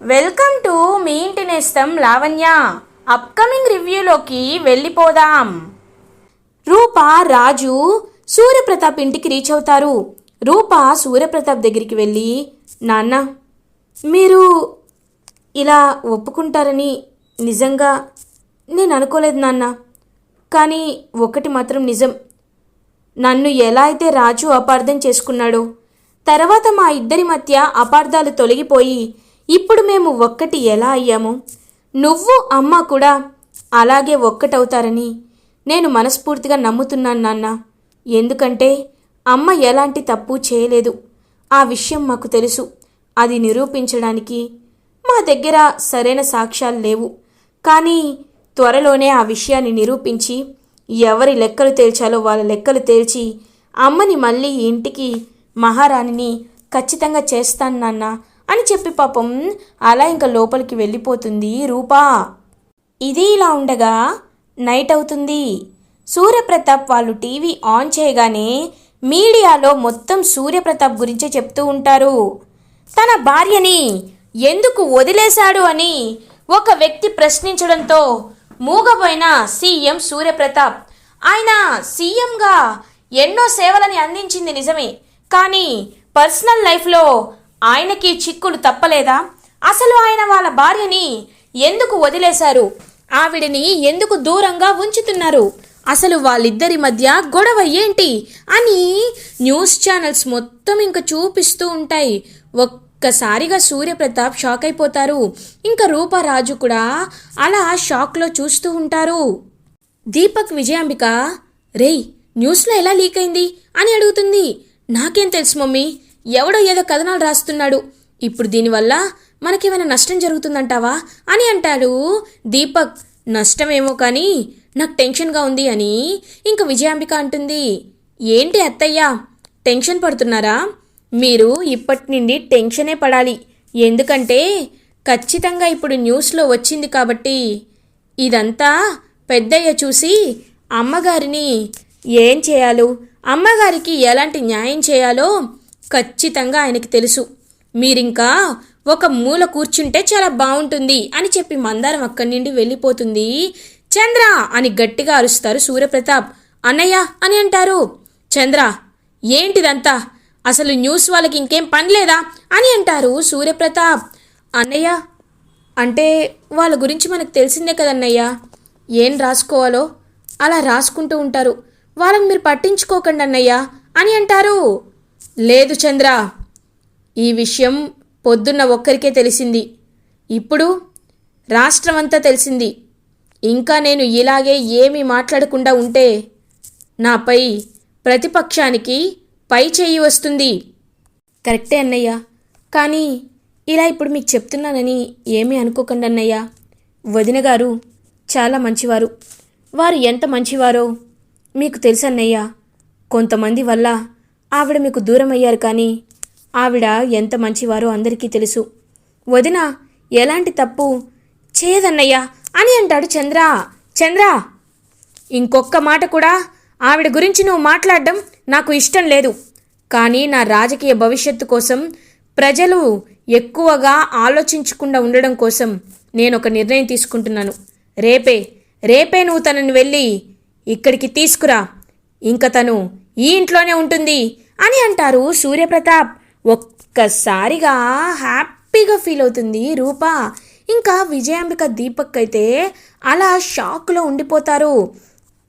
Welcome to me ఇంటి నేస్తం Lavanya. Upcoming రివ్యూలోకి వెళ్ళిపోదాం. రూప రాజు సూర్యప్రతాప్ ఇంటికి రీచ్ అవుతారు. రూప సూర్యప్రతాప్ దగ్గరికి వెళ్ళి నాన్న మీరు ఇలా ఒప్పుకుంటారని నిజంగా నేను అనుకోలేదు నాన్న. కానీ ఒకటి మాత్రం నిజం. నన్ను ఎలా అయితే రాజు అపార్థం చేసుకున్నాడో తర్వాత మా ఇద్దరి మధ్య అపార్థాలు తొలగిపోయి ఇప్పుడు మేము ఒక్కటి ఎలా అయ్యాము? నువ్వు అమ్మ కూడా అలాగే ఒక్కటవుతారని నేను మనస్ఫూర్తిగా నమ్ముతున్నాను నాన్న. ఎందుకంటే అమ్మ ఎలాంటి తప్పు చేయలేదు. ఆ విషయం మాకు తెలుసు. అది నిరూపించడానికి మా దగ్గర సరైన సాక్ష్యాలు లేవు. కానీ త్వరలోనే ఆ విషయాన్ని నిరూపించి ఎవరి లెక్కలు తేల్చాలో వాళ్ళ లెక్కలు తేల్చి అమ్మని మళ్ళీ ఇంటికి మహారాణిని ఖచ్చితంగా చేస్తాను నాన్న. అని చెప్పి పాపం అలా ఇంకా లోపలికి వెళ్ళిపోతుంది రూపా. ఇది ఇలా ఉండగా నైట్ అవుతుంది. సూర్యప్రతాప్ వాళ్ళు టీవీ ఆన్ చేయగానే మీడియాలో మొత్తం సూర్యప్రతాప్ గురించే చెప్తూ ఉంటారు. తన భార్యని ఎందుకు వదిలేశాడు అని ఒక వ్యక్తి ప్రశ్నించడంతో మూగపోయిన సీఎం సూర్యప్రతాప్. ఆయన సీఎంగా ఎన్నో సేవలని అందించింది నిజమే కానీ పర్సనల్ లైఫ్లో ఆయనకి చిక్కులు తప్పలేదా? అసలు ఆయన వాళ్ళ భార్యని ఎందుకు వదిలేశారు? ఆవిడని ఎందుకు దూరంగా ఉంచుతున్నారు? అసలు వాళ్ళిద్దరి మధ్య గొడవ ఏంటి? అని న్యూస్ ఛానల్స్ మొత్తం ఇంకా చూపిస్తూ ఉంటాయి. ఒక్కసారిగా సూర్యప్రతాప్ షాక్ అయిపోతారు. ఇంకా రూపారాజు కూడా అలా షాక్లో చూస్తూ ఉంటారు. దీపక్ విజయాంబిక రేయ్ న్యూస్లో ఎలా లీక్ అయింది? అని అడుగుతుంది. నాకేం తెలుసు మమ్మీ ఎవడో ఏదో కథనాలు రాస్తున్నాడు. ఇప్పుడు దీనివల్ల మనకేమైనా నష్టం జరుగుతుందంటావా? అని అంటాడు. దీపక్ నష్టమేమో కానీ నాకు టెన్షన్గా ఉంది అని ఇంక విజయాంబిక అంటుంది. ఏంటి అత్తయ్య టెన్షన్ పడుతున్నారా? మీరు ఇప్పటి నుండి టెన్షనే పడాలి. ఎందుకంటే ఖచ్చితంగా ఇప్పుడు న్యూస్లో వచ్చింది కాబట్టి ఇదంతా పెద్దయ్య చూసి అమ్మగారిని ఏం చేయాలో? అమ్మగారికి ఎలాంటి న్యాయం చేయాలో ఖచ్చితంగా ఆయనకి తెలుసు. మీరింకా ఒక మూల కూర్చుంటే చాలా బాగుంటుంది అని చెప్పి మందారం అక్కడి నుండి వెళ్ళిపోతుంది. చంద్ర అని గట్టిగా అరుస్తారు సూర్యప్రతాప్. అన్నయ్య అని అంటారు. చంద్ర ఏంటిదంతా? అసలు న్యూస్ వాళ్ళకి ఇంకేం పనిలేదా అని అంటారు సూర్యప్రతాప్. అన్నయ్య అంటే వాళ్ళ గురించి మనకు తెలిసిందే కదన్నయ్య ఏం రాసుకోవాలో? అలా రాసుకుంటూ ఉంటారు. వాళ్ళని మీరు పట్టించుకోకండి అన్నయ్య అని అంటారు. లేదు చంద్ర ఈ విషయం పొద్దున్న ఒక్కరికే తెలిసింది. ఇప్పుడు రాష్ట్రమంతా తెలిసింది. ఇంకా నేను ఇలాగే ఏమీ మాట్లాడకుండా ఉంటే నాపై ప్రతిపక్షానికి పై చేయి వస్తుంది. కరెక్టే అన్నయ్య. కానీ ఇలా ఇప్పుడు మీకు చెప్తున్నానని ఏమీ అనుకోకండి అన్నయ్య. వదిన గారు చాలా మంచివారు. వారు ఎంత మంచివారో మీకు తెలుసన్నయ్య కొంతమంది వల్ల ఆవిడ మీకు దూరం అయ్యారు కానీ ఆవిడ ఎంత మంచివారో అందరికీ తెలుసు. వదిన ఎలాంటి తప్పు? చేయదన్నయ్యా అని అంటాడు చంద్ర. చంద్ర! ఇంకొక్క మాట కూడా ఆవిడ గురించి నువ్వు మాట్లాడడం నాకు ఇష్టం లేదు. కానీ నా రాజకీయ భవిష్యత్తు కోసం ప్రజలు ఎక్కువగా ఆలోచించకుండా ఉండడం కోసం నేను ఒక నిర్ణయం తీసుకుంటున్నాను. రేపే రేపే నువ్వు తనని వెళ్ళి ఇక్కడికి తీసుకురా. ఇంక తను ఈ ఇంట్లోనే ఉంటుంది. అని అంటారు సూర్యప్రతాప్. ఒక్కసారిగా హ్యాపీగా ఫీల్ అవుతుంది రూప. ఇంకా విజయాంబిక దీపక్ అయితే అలా షాక్లో ఉండిపోతారు.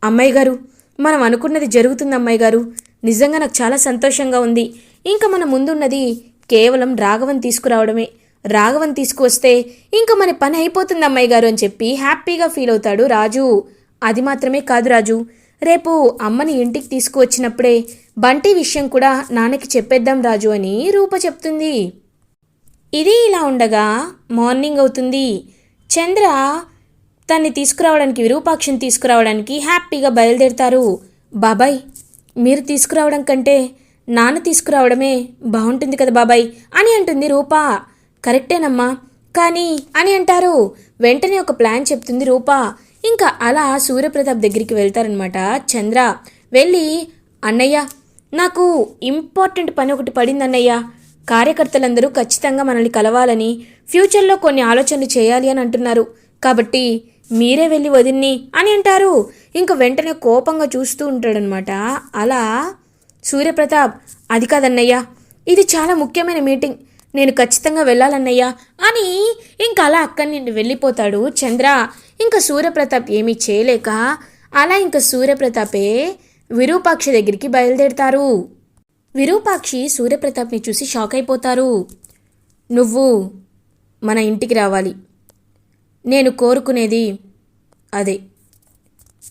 అమ్మాయి గారు మనం అనుకున్నది జరుగుతుంది అమ్మాయి గారు. నిజంగా నాకు చాలా సంతోషంగా ఉంది. ఇంకా మన ముందున్నది కేవలం రాఘవన్ తీసుకురావడమే. రాఘవన్ తీసుకువస్తే ఇంకా మన పని అయిపోతుంది అమ్మాయి గారు అని చెప్పి హ్యాపీగా ఫీల్ అవుతాడు రాజు. అది మాత్రమే కాదు రాజు. రేపు అమ్మని ఇంటికి తీసుకువచ్చినప్పుడే బంటి విషయం కూడా నాన్నకి చెప్పేద్దాం రాజు అని రూప చెప్తుంది. ఇది ఇలా ఉండగా మార్నింగ్ అవుతుంది. చంద్ర తన్ని తీసుకురావడానికి విరూపాక్షని తీసుకురావడానికి హ్యాపీగా బయలుదేరుతారు. బాబాయ్ మీరు తీసుకురావడం కంటే నాన్న తీసుకురావడమే బాగుంటుంది కదా బాబాయ్ అని అంటుంది రూప. కరెక్టేనమ్మా. కానీ అని అంటారు. వెంటనే ఒక ప్లాన్ చెప్తుంది రూపా. ఇంకా అలా సూర్యప్రతాప్ దగ్గరికి వెళ్తారనమాట చంద్ర వెళ్ళి అన్నయ్య నాకు ఇంపార్టెంట్ పని ఒకటి పడింది అన్నయ్య కార్యకర్తలందరూ ఖచ్చితంగా మనల్ని కలవాలని ఫ్యూచర్లో కొన్ని ఆలోచనలు చేయాలి అని అంటున్నారు. కాబట్టి మీరే వెళ్ళి వదిన్ని అని అంటారు. ఇంక వెంటనే కోపంగా చూస్తూ ఉంటాడనమాట అలా సూర్యప్రతాప్ అది కాదన్నయ్యా ఇది చాలా ముఖ్యమైన మీటింగ్. నేను ఖచ్చితంగా వెళ్ళాలన్నయ్యా. అని ఇంకా అలా అక్కడి నుండి వెళ్ళిపోతాడు చంద్ర. ఇంకా సూర్యప్రతాప్ ఏమీ చేయలేక అలా ఇంకా సూర్యప్రతాపే విరూపాక్షి దగ్గరికి బయలుదేరుతారు. విరూపాక్షి సూర్యప్రతాప్ని చూసి షాక్ అయిపోతారు. నువ్వు మన ఇంటికి రావాలి. నేను కోరుకునేది అదే.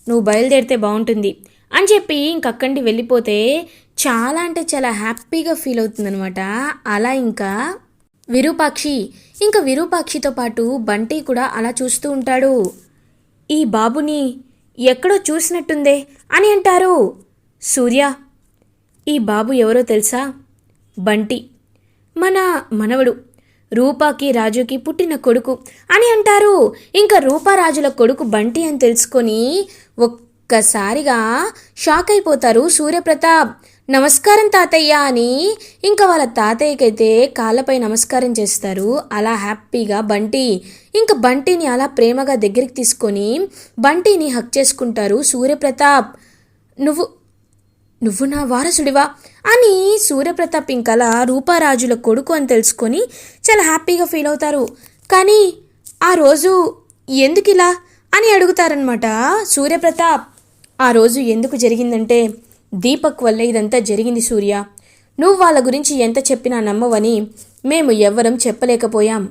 నువ్వు బయలుదేరితే బాగుంటుంది అని చెప్పి ఇంకక్కడి వెళ్ళిపోతే చాలా అంటే చాలా హ్యాపీగా ఫీల్ అవుతుందనమాట అలా ఇంకా విరూపాక్షి. ఇంకా విరూపాక్షితో పాటు బంటి కూడా అలా చూస్తూ ఉంటాడు. ఈ బాబుని ఎక్కడో చూసినట్టుందే అని అంటారు. సూర్య. ఈ బాబు ఎవరో తెలుసా? బంటి. మన మనవడు. రూపాకి రాజుకి పుట్టిన కొడుకు అని అంటారు. ఇంకా రూపారాజుల కొడుకు బంటి అని తెలుసుకొని ఒక్కసారిగా షాక్ అయిపోతారు సూర్యప్రతాప్. నమస్కారం తాతయ్య అని ఇంకా వాళ్ళ తాతయ్యకైతే కాళ్ళపై నమస్కారం చేస్తారు. అలా హ్యాపీగా బంటి ఇంకా బంటిని అలా ప్రేమగా దగ్గరికి తీసుకొని బంటిని హక్ చేసుకుంటారు. సూర్యప్రతాప్ నువ్వు నువ్వు నా వారసుడివా అని సూర్యప్రతాప్ ఇంకలా రూపారాజుల కొడుకు అని తెలుసుకొని చాలా హ్యాపీగా ఫీల్ అవుతారు. కానీ ఆ రోజు ఎందుకు ఇలా అని అడుగుతారనమాట సూర్యప్రతాప్. ఆ రోజు ఎందుకు జరిగిందంటే దీపక్ వల్ల ఇదంతా జరిగింది సూర్య. నువ్వు వాళ్ళ గురించి ఎంత చెప్పినా నమ్మవని మేము ఎవ్వరం చెప్పలేకపోయాం.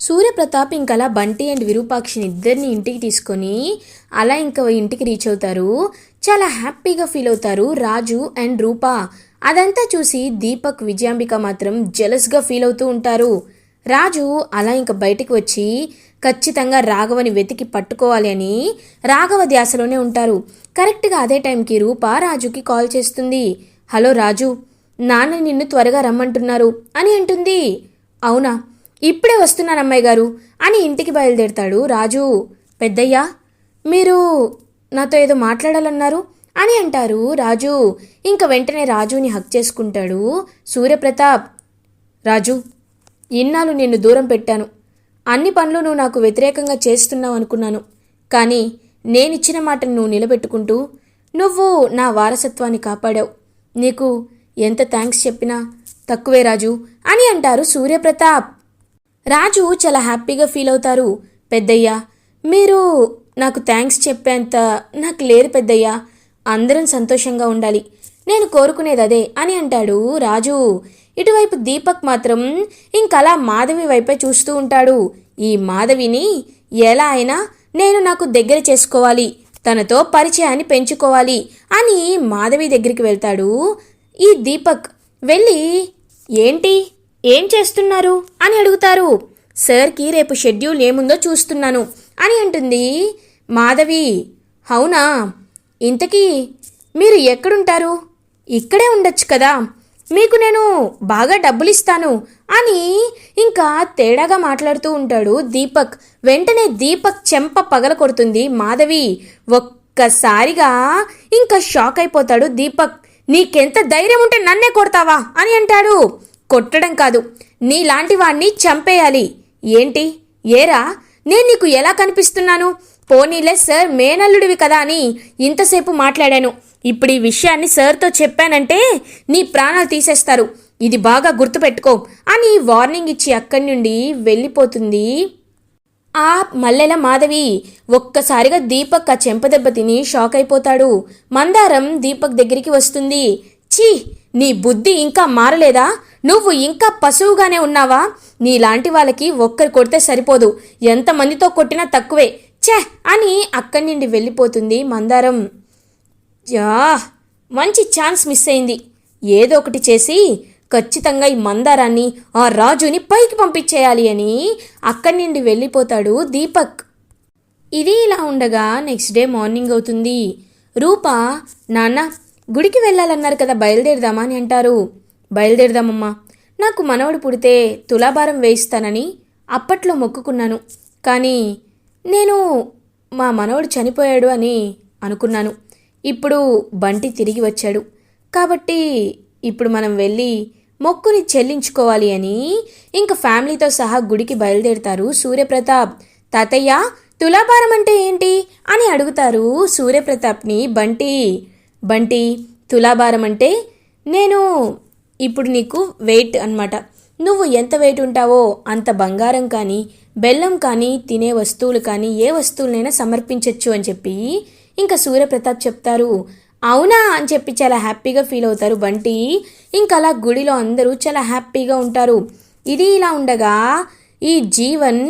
సూర్యప్రతాప్ ఇంకలా బంటి అండ్ విరూపాక్షిని ఇద్దరిని ఇంటికి తీసుకొని అలా ఇంకా ఇంటికి రీచ్ అవుతారు. చాలా హ్యాపీగా ఫీల్ అవుతారు రాజు అండ్ రూపా. అదంతా చూసి దీపక్ విజయాంబిక మాత్రం జెలస్గా ఫీల్ అవుతూ ఉంటారు. రాజు అలా ఇంకా బయటికి వచ్చి ఖచ్చితంగా రాఘవని వెతికి పట్టుకోవాలి అని రాఘవ ధ్యాసలోనే ఉంటారు. కరెక్ట్గా అదే టైంకి రూప రాజుకి కాల్ చేస్తుంది. హలో రాజు నాన్న నిన్ను త్వరగా రమ్మంటున్నారు అని అంటుంది. అవునా ఇప్పుడే వస్తున్నాను అమ్మాయి గారు అని ఇంటికి బయలుదేరుతాడు రాజు. పెద్దయ్యా మీరు నాతో ఏదో మాట్లాడాలన్నారు అని అంటారు రాజు. ఇంకా వెంటనే రాజుని హక్ చేసుకుంటాడు సూర్యప్రతాప్. రాజు ఇన్నాళ్ళు నిన్ను దూరం పెట్టాను. అన్ని పనులు నువ్వు నాకు వ్యతిరేకంగా చేస్తున్నావు అనుకున్నాను. కానీ నేనిచ్చిన మాటను నువ్వు నిలబెట్టుకుంటూ నువ్వు నా వారసత్వాన్ని కాపాడావు. నీకు ఎంత థ్యాంక్స్ చెప్పినా తక్కువే రాజు అని అంటారు సూర్యప్రతాప్. రాజు చాలా హ్యాపీగా ఫీల్ అవుతారు. పెద్దయ్యా మీరు నాకు థ్యాంక్స్ చెప్పేంత నాకు లేదు పెద్దయ్యా. అందరం సంతోషంగా ఉండాలి. నేను కోరుకునేది అదే అని అంటాడు రాజు. ఇటువైపు దీపక్ మాత్రం ఇంకలా మాధవి వైపే చూస్తూ ఉంటాడు. ఈ మాధవిని ఎలా అయినా నేను నాకు దగ్గర చేసుకోవాలి తనతో పరిచయాన్ని పెంచుకోవాలి అని మాధవి దగ్గరికి వెళ్తాడు. ఈ దీపక్ వెళ్ళి ఏంటి? ఏం చేస్తున్నారు? అని అడుగుతారు. సార్కి రేపు షెడ్యూల్ ఏముందో చూస్తున్నాను అని అంటుంది మాధవి. అవునా? ఇంతకీ మీరు ఎక్కడుంటారు? ఇక్కడే ఉండొచ్చు కదా. మీకు నేను బాగా డబ్బులు ఇస్తాను అని ఇంకా తేడాగా మాట్లాడుతూ ఉంటాడు దీపక్. వెంటనే దీపక్ చెంప పగల కొడుతుంది. మాధవి ఒక్కసారిగా ఇంకా షాక్ అయిపోతాడు దీపక్. నీకెంత ధైర్యం ఉంటే నన్నే కొడతావా అని అంటాడు. కొట్టడం కాదు నీలాంటి వాణ్ణి చంపేయాలి. ఏంటి? ఏరా? నేను నీకు ఎలా కనిపిస్తున్నాను? పోనీలే సార్ మేనల్లుడివి కదా అని ఇంతసేపు మాట్లాడాను. ఇప్పుడు ఈ విషయాన్ని సార్తో చెప్పానంటే నీ ప్రాణాలు తీసేస్తారు. ఇది బాగా గుర్తుపెట్టుకో అని వార్నింగ్ ఇచ్చి అక్కడి నుండి వెళ్ళిపోతుంది ఆ మల్లెల మాధవి. ఒక్కసారిగా దీపక్ ఆ చెంపదెబ్బ తిని షాక్ అయిపోతాడు. మందారం దీపక్ దగ్గరికి వస్తుంది. ఛీ! నీ బుద్ధి ఇంకా మారలేదా? నువ్వు ఇంకా పశువుగానే ఉన్నావా? నీలాంటి వాళ్ళకి ఒక్కరు కొడితే సరిపోదు. ఎంతమందితో కొట్టినా తక్కువే. ఛే! అని అక్కడి నుండి వెళ్ళిపోతుంది మందారం. యా మంచి ఛాన్స్ మిస్ అయింది. ఏదో ఒకటి చేసి ఖచ్చితంగా ఈ మందారాన్ని ఆ రాజుని పైకి పంపించేయాలి అని అక్కడి నుండి వెళ్ళిపోతాడు దీపక్. ఇది ఇలా ఉండగా నెక్స్ట్ డే మార్నింగ్ అవుతుంది. రూప నాన్న గుడికి వెళ్ళాలన్నారు కదా బయలుదేరదామా అని అంటారు. బయలుదేరదామమ్మా నాకు మనవడు పుడితే తులాభారం వేయిస్తానని అప్పట్లో మొక్కుకున్నాను. కానీ నేను మా మనవడు చనిపోయాడు అని అనుకున్నాను. ఇప్పుడు బంటి తిరిగి వచ్చాడు. కాబట్టి ఇప్పుడు మనం వెళ్ళి మొక్కుని చెల్లించుకోవాలి అని ఇంక ఫ్యామిలీతో సహా గుడికి బయలుదేరుతారు సూర్యప్రతాప్. తాతయ్య తులాభారం అంటే ఏంటి? అని అడుగుతారు సూర్యప్రతాప్ని బంటి. బంటి తులాభారం అంటే నేను ఇప్పుడు నీకు వెయిట్ అన్నమాట. నువ్వు ఎంత వెయిట్ ఉంటావో అంత బంగారం కానీ బెల్లం కానీ తినే వస్తువులు కానీ ఏ వస్తువులనైనా సమర్పించవచ్చు అని చెప్పి ఇంకా సూర్యప్రతాప్ చెప్తారు అవునా? అని చెప్పి చాలా హ్యాపీగా ఫీల్ అవుతారు బంటి. ఇంకా అలా గుడిలో అందరూ చాలా హ్యాపీగా ఉంటారు. ఇది ఇలా ఉండగా ఈ జీవన్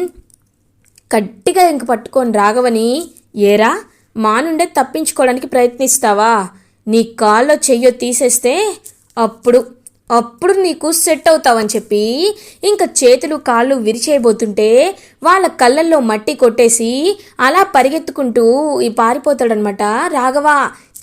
గట్టిగా ఇంక పట్టుకొని రాఘవని ఏరా? మా నుండే తప్పించుకోవడానికి ప్రయత్నిస్తావా? నీ కాల్లో చెయ్యో తీసేస్తే అప్పుడు అప్పుడు నీకు సెట్ అవుతావని చెప్పి ఇంకా చేతులు కాళ్ళు విరిచేయబోతుంటే వాళ్ళ కళ్ళల్లో మట్టి కొట్టేసి అలా పరిగెత్తుకుంటూ ఈ పారిపోతాడనమాట రాఘవ.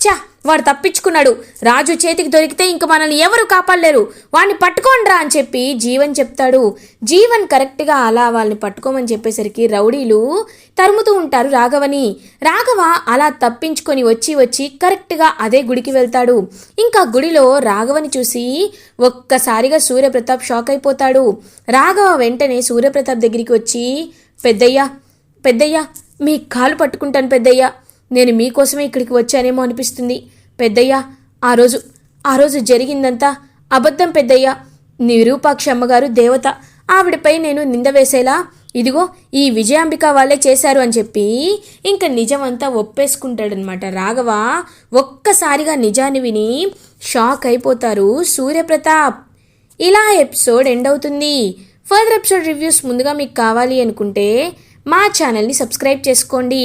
చా వాడు తప్పించుకున్నాడు. రాజు చేతికి దొరికితే ఇంక మనల్ని ఎవరు కాపాడలేరు. వాడిని పట్టుకోండిరా అని చెప్పి జీవన్ చెప్తాడు. జీవన్ కరెక్ట్గా అలా వాళ్ళని పట్టుకోమని చెప్పేసరికి రౌడీలు తరుముతూ ఉంటారు రాఘవని. రాఘవ అలా తప్పించుకొని వచ్చి వచ్చి కరెక్ట్గా అదే గుడికి వెళ్తాడు. ఇంకా గుడిలో రాఘవని చూసి ఒక్కసారిగా సూర్యప్రతాప్ షాక్ అయిపోతాడు. రాఘవ వెంటనే సూర్యప్రతాప్ దగ్గరికి వచ్చి పెద్దయ్య పెద్దయ్య మీ కాలు పట్టుకుంటాను పెద్దయ్య. నేను మీకోసమే ఇక్కడికి వచ్చానేమో అనిపిస్తుంది. పెద్దయ్య ఆ రోజు ఆ రోజు జరిగిందంతా అబద్ధం పెద్దయ్య. నిరూపాక్ష అమ్మగారు దేవత. ఆవిడపై నేను నింద వేసేలా ఇదిగో ఈ విజయాంబిక వాళ్ళే చేశారు అని చెప్పి ఇంకా నిజమంతా ఒప్పేసుకుంటాడనమాట రాఘవ ఒక్కసారిగా నిజాన్ని విని షాక్ అయిపోతారు సూర్యప్రతాప్. ఇలా ఎపిసోడ్ ఎండ్ అవుతుంది. ఫర్దర్ ఎపిసోడ్ రివ్యూస్ ముందుగా మీకు కావాలి అనుకుంటే మా ఛానల్ని సబ్స్క్రైబ్ చేసుకోండి.